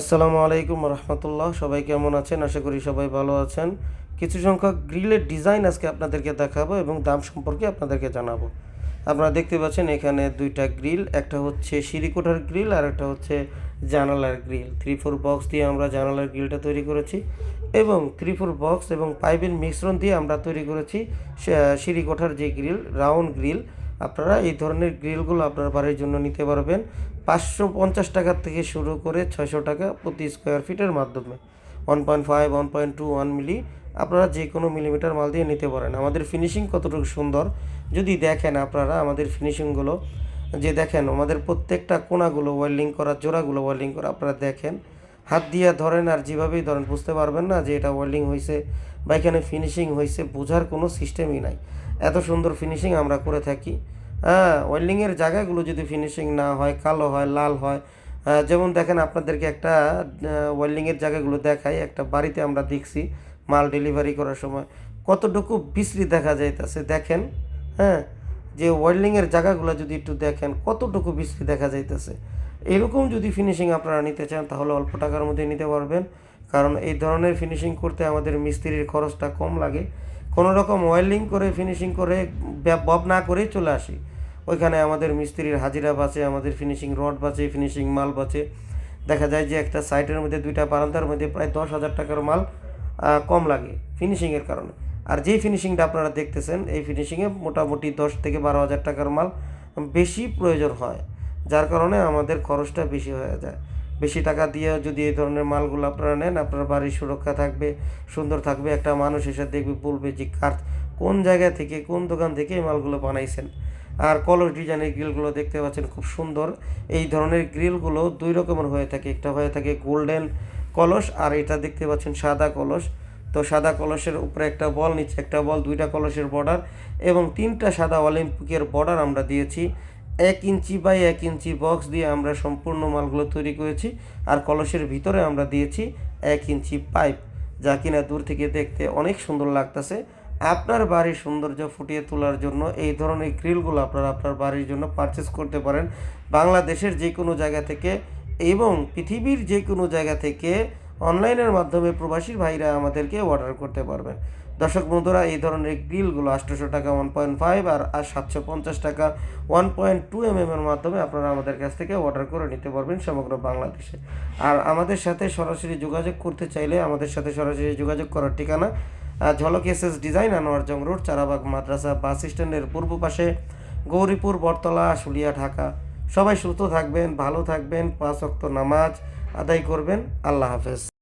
আসসালামু আলাইকুম রহমতুল্লাহ। সবাই কেমন আছেন? আশা করি সবাই ভালো আছেন। কিছু সংখ্যক গ্রিলের ডিজাইন আজকে আপনাদেরকে দেখাবো এবং দাম সম্পর্কে আপনাদেরকে জানাব। আপনারা দেখতে পাচ্ছেন এখানে দুইটা গ্রিল, একটা হচ্ছে সিঁড়িকোঠার গ্রিল আর একটা হচ্ছে জানালার গ্রিল। থ্রি ফোর বক্স দিয়ে আমরা জানালার গ্রিলটা তৈরি করেছি এবং থ্রি ফোর বক্স এবং পাইপের মিশ্রণ দিয়ে আমরা তৈরি করেছি সিঁড়িকোঠার যে গ্রিল রাউন্ড গ্রিল আপনারা এই ধরনের গ্রিলগুলো আপনার বাড়ির জন্য নিতে পারবেন। পাঁচশো পঞ্চাশ টাকার থেকে শুরু করে ছয়শো টাকা প্রতি স্কোয়ার ফিটের মাধ্যমে। One point five one point two one মিলি আপনারা যে কোনো মিলিমিটার মাল দিয়ে নিতে পারেন। আমাদের ফিনিশিং কতটুকু সুন্দর। যদি দেখেন আপনারা আমাদের ফিনিশিংগুলো যে দেখেন আমাদের প্রত্যেকটা কোনাগুলো ওয়েল্ডিং করা, জোড়াগুলো ওয়েল্ডিং করা, আপনারা দেখেন। হাত দিয়ে ধরেন আর যেভাবেই ধরেন, বুঝতে পারবেন না যে এটা ওয়েল্ডিং হয়েছে বা এখানে ফিনিশিং হয়েছে বোঝার কোনো সিস্টেমই নাই। এত সুন্দর ফিনিশিং আমরা করে থাকি। হ্যাঁ ওয়েল্ডিংয়ের জায়গাগুলো যদি ফিনিশিং না হয়, কালো হয়, লাল হয় যেমন দেখেন আপনাদেরকে একটা ওয়েল্ডিংয়ের জায়গাগুলো দেখাই, একটা বাড়িতে আমরা দেখছি মাল ডেলিভারি করার সময়। কতটুকু বিশ্রী দেখা যাইতেছে, দেখেন হ্যাঁ যে ওয়েল্ডিংয়ের জায়গাগুলো যদি একটু দেখেন, কতটুকু বিশ্রী দেখা যাইতেছে। এরকম যদি ফিনিশিং আপনারা নিতে চান, তাহলে অল্প টাকার মধ্যে নিতে পারবেন। কারণ এই ধরনের ফিনিশিং করতে আমাদের মিস্ত্রির খরচটা কম লাগে। কোনো রকম ওয়েল্ডিং করে ফিনিশিং করে বব না করেই চলে আসি। ওইখানে আমাদের মিস্ত্রির হাজিরা বাঁচে, আমাদের ফিনিশিং রড বাঁচে ফিনিশিং মাল বাঁচে। দেখা যায় যে একটা সাইটের মধ্যে, দুইটা বারান্দার মধ্যে প্রায় দশ হাজার টাকার মাল কম লাগে ফিনিশিংয়ের কারণে। আর যেই ফিনিশিংটা আপনারা দেখতেছেন, এই ফিনিশিংয়ে মোটামুটি দশ থেকে বারো হাজার টাকার মাল বেশি প্রয়োজন হয়, যার কারণে আমাদের খরচটা বেশি হয়ে যায়। বেশি টাকা দিয়ে যদি এই ধরনের মালগুলো আপনারা নেন, আপনার বাড়ির সুরক্ষা থাকবে, সুন্দর থাকবে, একটা মানুষ এসে দেখবে, বলবে যে কার কোন জায়গা থেকে, কোন দোকান থেকে এই মালগুলো বানাইছেন। আর কলস ডিজাইনের গ্রিলগুলো দেখতে পাচ্ছেন, খুব সুন্দর। এই ধরনের গ্রিলগুলো দুই রকমের হয়ে থাকে। একটা হয়ে থাকে গোল্ডেন কলস আর এটা দেখতে পাচ্ছেন সাদা কলস। তো সাদা কলসের উপরে একটা বল, নিচে একটা বল, দুইটা কলসের বর্ডার এবং তিনটা সাদা অলিম্পিকের বর্ডার আমরা দিয়েছি। এক ইঞ্চি বাই এক ইঞ্চি বক্স দিয়ে আমরা সম্পূর্ণ মালগুলো তৈরি করেছি আর কলসের ভিতরে আমরা দিয়েছি এক ইঞ্চি পাইপ যা কিনা দূর থেকে দেখতে অনেক সুন্দর লাগতেছে। আপনার বাড়ির সৌন্দর্য ফুটিয়ে তোলার জন্য এই ধরনের গ্রিলগুলো আপনারা আপনার বাড়ির জন্য পারচেস করতে পারেন। বাংলাদেশের যে কোনো জায়গা থেকে এবং পৃথিবীর যে কোনো জায়গা থেকে অনলাইনের মাধ্যমে প্রবাসী ভাইরা আমাদেরকে অর্ডার করতে পারবেন। দর্শক বন্ধুরা, এই ধরনের গ্রিলগুলো আটশোশো টাকা ওয়ান পয়েন্ট ফাইভ আর আর সাতশো পঞ্চাশ টাকা ওয়ান পয়েন্ট টু এম এর মাধ্যমে আপনারা আমাদের কাছ থেকে অর্ডার করে নিতে পারবেন সমগ্র বাংলাদেশে। আর আমাদের সাথে সরাসরি যোগাযোগ করতে চাইলে আমাদের সাথে সরাসরি যোগাযোগ করার ঠিকানা Jhalak S S design, Anwar Jang road, Charabag Madrasa bus স্ট্যান্ডের পূর্ব পাশে, গৌরীপুর, বটতলা আশুলিয়া ঢাকা। সবাই সুস্থ থাকবেন, ভালো থাকবেন, পাঁচ অক্ত নামাজ আদায় করবেন। আল্লাহ হাফেজ।